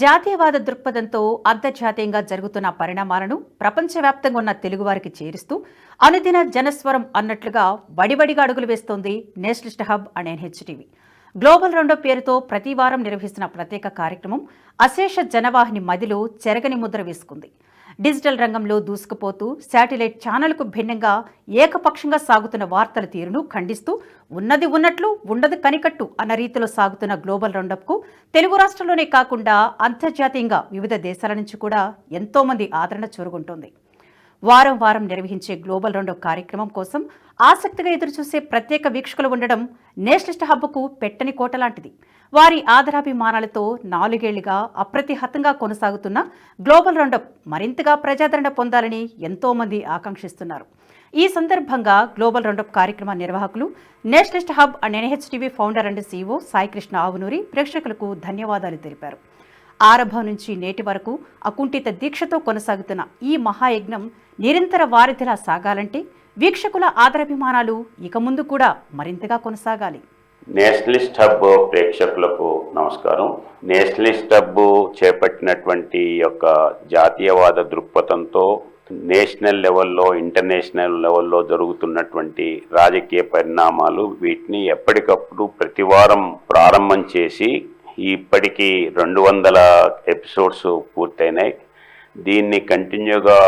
జాతీయవాద దృక్పథంతో అంతర్జాతీయంగా జరుగుతున్న పరిణామాలను ప్రపంచవ్యాప్తంగా ఉన్న తెలుగువారికి చేరుస్తూ అనుదిన జనస్వరం అన్నట్లుగా వడివడిగా అడుగులు వేస్తోంది Nationalist Hub and NHTV. Global రెండో పేరుతో ప్రతివారం నిర్వహిస్తున్న ప్రత్యేక కార్యక్రమం అశేష జనవాహిని మదిలో చెరగని ముద్ర వేసుకుంది. డిజిటల్ రంగంలో దూసుకుపోతూ శాటిలైట్ ఛానల్కు భిన్నంగా ఏకపక్షంగా సాగుతున్న వార్తల తీరును ఖండిస్తూ ఉన్నది ఉన్నట్లు ఉండదు కనికట్టు అన్న రీతిలో సాగుతున్న గ్లోబల్ రౌండప్కు తెలుగు రాష్ట్రంలోనే కాకుండా అంతర్జాతీయంగా వివిధ దేశాల నుంచి కూడా ఎంతోమంది ఆదరణ చూరుగుంటోంది. వారం వారం నిర్వహించే గ్లోబల్ రౌండ్ కార్యక్రమం కోసం ఆసక్తిగా ఎదురుచూసే ప్రత్యేక వీక్షకులు ఉండడం నేషనలిస్ట్ హబ్కు పెట్టని కోట లాంటిది. వారి ఆదరాభిమానాలతో నాలుగేళ్ళుగా అప్రతిహతంగా కొనసాగుతున్న గ్లోబల్ రౌండప్ మరింతగా ప్రజాదరణ పొందాలని ఎంతోమంది ఆకాంక్షిస్తున్నారు. ఈ సందర్భంగా గ్లోబల్ రౌండప్ కార్యక్రమ నిర్వాహకులు Nationalist Hub and NHTV founder and CEO Saikrishna Avunuri ప్రేక్షకులకు ధన్యవాదాలు తెలిపారు. ఆరంభం నుంచి నేటి వరకు అకుంఠిత దీక్షతో కొనసాగుతున్న ఈ మహాయజ్ఞం నిరంతర వారిధిలా సాగాలంటే వీక్షకుల ఆదరాభిమానాలు ఇక ముందు కూడా మరింతగా కొనసాగాలి. నేషనలిస్ట్ హబ్ ప్రేక్షకులకు నమస్కారం. నేషనలిస్ట్ హబ్ చేపట్టినటువంటి యొక్క జాతీయవాద దృక్పథంతో నేషనల్ లెవెల్లో ఇంటర్నేషనల్ లెవెల్లో జరుగుతున్నటువంటి రాజకీయ పరిణామాలు వీటిని ఎప్పటికప్పుడు ప్రతివారం ప్రారంభం చేసి ఇప్పటికీ రెండు వందల ఎపిసోడ్స్ పూర్తయినాయి. దీన్ని కంటిన్యూగా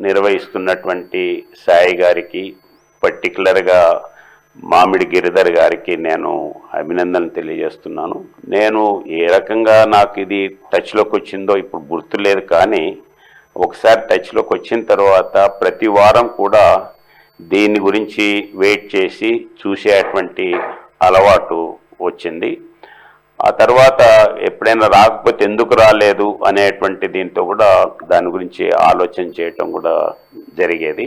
నిర్వహిస్తున్నటువంటి సాయి గారికి పర్టికులర్గా మామిడి గిరిధర్ గారికి నేను అభినందన తెలియజేస్తున్నాను. నేను ఏ రకంగా నాకు ఇది టచ్లోకి వచ్చిందో ఇప్పుడు గుర్తులేదు కానీ ఒకసారి టచ్లోకి వచ్చిన తర్వాత ప్రతి వారం కూడా దీని గురించి వెయిట్ చేసి చూసేటువంటి అలవాటు వచ్చింది. ఆ తర్వాత ఎప్పుడైనా రాకపోతే ఎందుకు రాలేదు అనేటువంటి దీంతో కూడా దాని గురించి ఆలోచన చేయటం కూడా జరిగేది.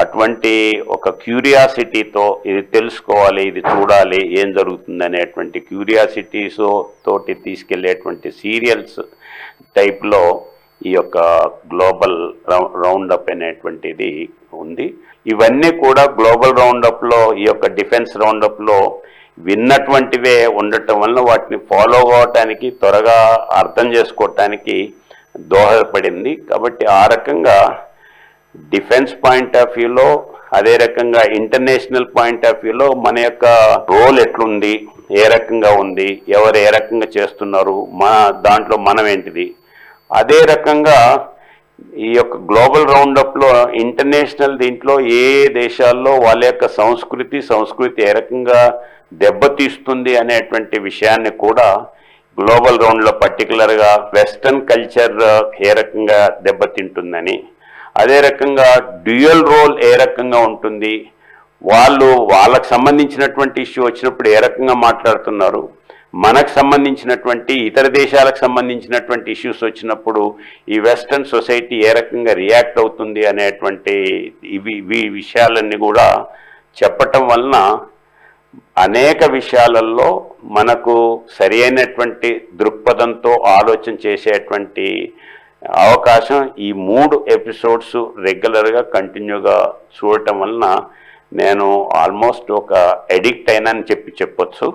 అటువంటి ఒక క్యూరియాసిటీతో ఇది తెలుసుకోవాలి ఇది చూడాలి ఏం జరుగుతుంది అనేటువంటి క్యూరియాసిటీస్ తోటి తీసుకెళ్ళేటువంటి సీరియల్స్ టైప్లో ఈ యొక్క గ్లోబల్ రౌండ్ అప్ అనేటువంటిది ఉంది. ఇవన్నీ కూడా గ్లోబల్ రౌండప్లో ఈ యొక్క డిఫెన్స్ రౌండప్లో విన్నటువంటివే ఉండటం వల్ల వాటిని ఫాలో అవ్వటానికి త్వరగా అర్థం చేసుకోవటానికి దోహదపడింది. కాబట్టి ఆ రకంగా డిఫెన్స్ పాయింట్ ఆఫ్ వ్యూలో అదే రకంగా ఇంటర్నేషనల్ పాయింట్ ఆఫ్ వ్యూలో మన యొక్క రోల్ ఎట్లుంది ఏ రకంగా ఉంది ఎవరు ఏ రకంగా చేస్తున్నారు మన దాంట్లో మనం ఏంటిది? అదే రకంగా ఈ యొక్క గ్లోబల్ రౌండప్లో ఇంటర్నేషనల్ దీంట్లో ఏ దేశాల్లో వాళ్ళ యొక్క సంస్కృతి సంస్కృతి ఏ రకంగా దెబ్బతీస్తుంది అనేటువంటి విషయాన్ని కూడా గ్లోబల్ రౌండ్లో పర్టికులర్గా వెస్టర్న్ కల్చర్ ఏ రకంగా దెబ్బతింటుందని. అదే రకంగా డ్యూయల్ రోల్ ఏ రకంగా ఉంటుంది వాళ్ళు వాళ్ళకు సంబంధించినటువంటి ఇష్యూ వచ్చినప్పుడు ఏ రకంగా మాట్లాడుతున్నారు మనకు సంబంధించినటువంటి ఇతర దేశాలకు సంబంధించినటువంటి ఇష్యూస్ వచ్చినప్పుడు ఈ వెస్ట్రన్ సొసైటీ ఏ రకంగా రియాక్ట్ అవుతుంది అనేటువంటి ఇవి ఇవి విషయాలన్నీ కూడా చెప్పటం వలన అనేక విషయాలలో మనకు సరి అయినటువంటి దృక్పథంతో ఆలోచన చేసేటువంటి అవకాశం ఈ మూడు ఎపిసోడ్స్ రెగ్యులర్గా కంటిన్యూగా చూడటం వలన నేను ఆల్మోస్ట్ ఒక ఎడిక్ట్ అయినని చెప్పి చెప్పొచ్చు.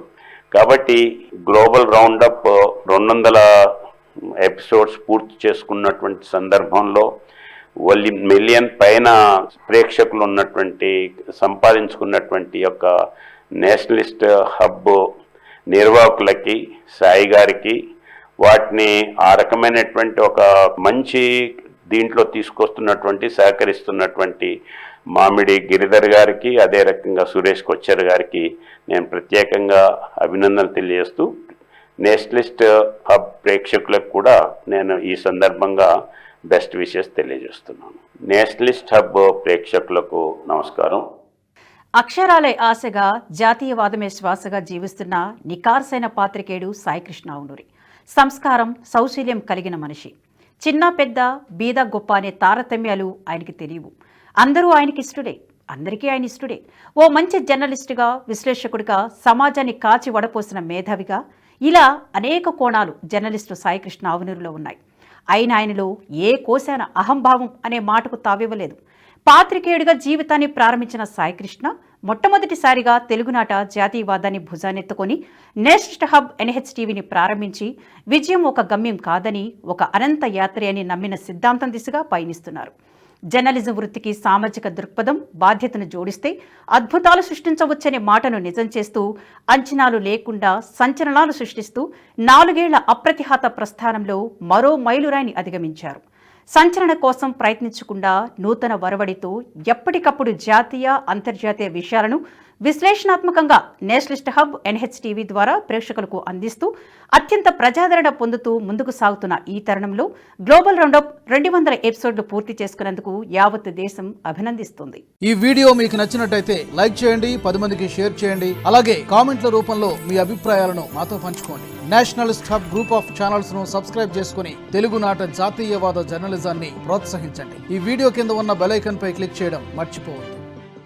కాబట్టి గ్లోబల్ రౌండప్ రెండు వందల ఎపిసోడ్స్ పూర్తి చేసుకున్నటువంటి సందర్భంలో వల్లి మిలియన్ పైన ప్రేక్షకులు ఉన్నటువంటి సంపాదించుకున్నటువంటి యొక్క నేషనలిస్ట్ హబ్ నిర్వాహకులకి సాయి గారికి వాటిని ఆ రకమైనటువంటి ఒక మంచి దీంట్లో తీసుకొస్తున్నటువంటి సహకరిస్తున్నటువంటి మామిడి గిరిధర్ గారికి అదే రకంగా సురేష్ కొచ్చర్ గారికి నేను ప్రత్యేకంగా అభినందనలు తెలియజేస్తూ నేషనలిస్ట్ హబ్ ప్రేక్షకులకు కూడా నేను ఈ సందర్భంగా బెస్ట్ విషెస్ తెలియజేస్తున్నాను. నేషనలిస్ట్ హబ్ ప్రేక్షకులకు నమస్కారం. అక్షరాలే ఆశగా జాతీయవాదమే శ్వాసగా జీవిస్తున్న నికార్సైన పాత్రికేయుడు సాయికృష్ణ సంస్కారం సౌశీల్యం కలిగిన మనిషి. చిన్న పెద్ద బీద గొప్ప అనే తారతమ్యాలు ఆయనకి తెలియవు. అందరూ ఆయనకి ఇష్టడే. అందరికీ ఆయన ఇష్టడే. ఓ మంచి జర్నలిస్టుగా విశ్లేషకుడిగా సమాజాన్ని కాచి వడపోసిన మేధావిగా ఇలా అనేక కోణాలు జర్నలిస్టు సాయికృష్ణ ఆవునూరులో ఉన్నాయి. అయిన ఆయనలో ఏ కోశాన అహంభావం అనే మాటకు తావివ్వలేదు. పాత్రికేయుడిగా జీవితాన్ని ప్రారంభించిన సాయికృష్ణ మొట్టమొదటిసారిగా తెలుగునాట జాతీయవాదాన్ని భుజానెత్తుకొని నేషనల్ హబ్ ఎన్హెచ్ టీవీని ప్రారంభించి విజయం ఒక గమ్యం కాదని ఒక అనంత యాత్రి అని నమ్మిన సిద్ధాంతం దిశగా పయనిస్తున్నారు. జర్నలిజం వృత్తికి సామాజిక దృక్పథం బాధ్యతను జోడిస్తే అద్భుతాలు సృష్టించవచ్చనే మాటను నిజం చేస్తూ అంచనాలు లేకుండా సంచలనాలు సృష్టిస్తూ నాలుగేళ్ళ అప్రతిహత ప్రస్థానంలో మరో మైలురాయిని అధిగమించారు. సంచలన కోసం ప్రయత్నించకుండా నూతన వరవడితో ఎప్పటికప్పుడు జాతీయ అంతర్జాతీయ విషయాలను విశ్లేషణాత్మకంగా నేషనలిస్ట్ హబ్ ఎన్హెచ్టీవీ ద్వారా ప్రేక్షకులకు అందిస్తూ అత్యంత ప్రజాదరణ పొందుతూ ముందుకు సాగుతున్న ఈ తరుణంలో గ్లోబల్ రౌండప్ రెండు వందల ఎపిసోడ్లు పూర్తి చేసుకున్నందుకు యావత్ దేశం అభినందిస్తుంది. ఈ వీడియో మీకు నచ్చినట్టయితే లైక్ చేయండి పది మందికి షేర్ చేయండి అలాగే కామెంట్ల రూపంలో మీ అభిప్రాయాలను మాతో పంచుకోండి. నేషనలిస్ట్ హబ్ గ్రూప్ ఆఫ్ ఛానల్స్ను సబ్స్క్రైబ్ చేసుకుని తెలుగునాట జాతీయవాద జర్నలిజాన్ని ప్రోత్సహించండి. ఈ వీడియో కింద ఉన్న బెలైకన్ పై క్లిక్ చేయడం మర్చిపోవద్దు.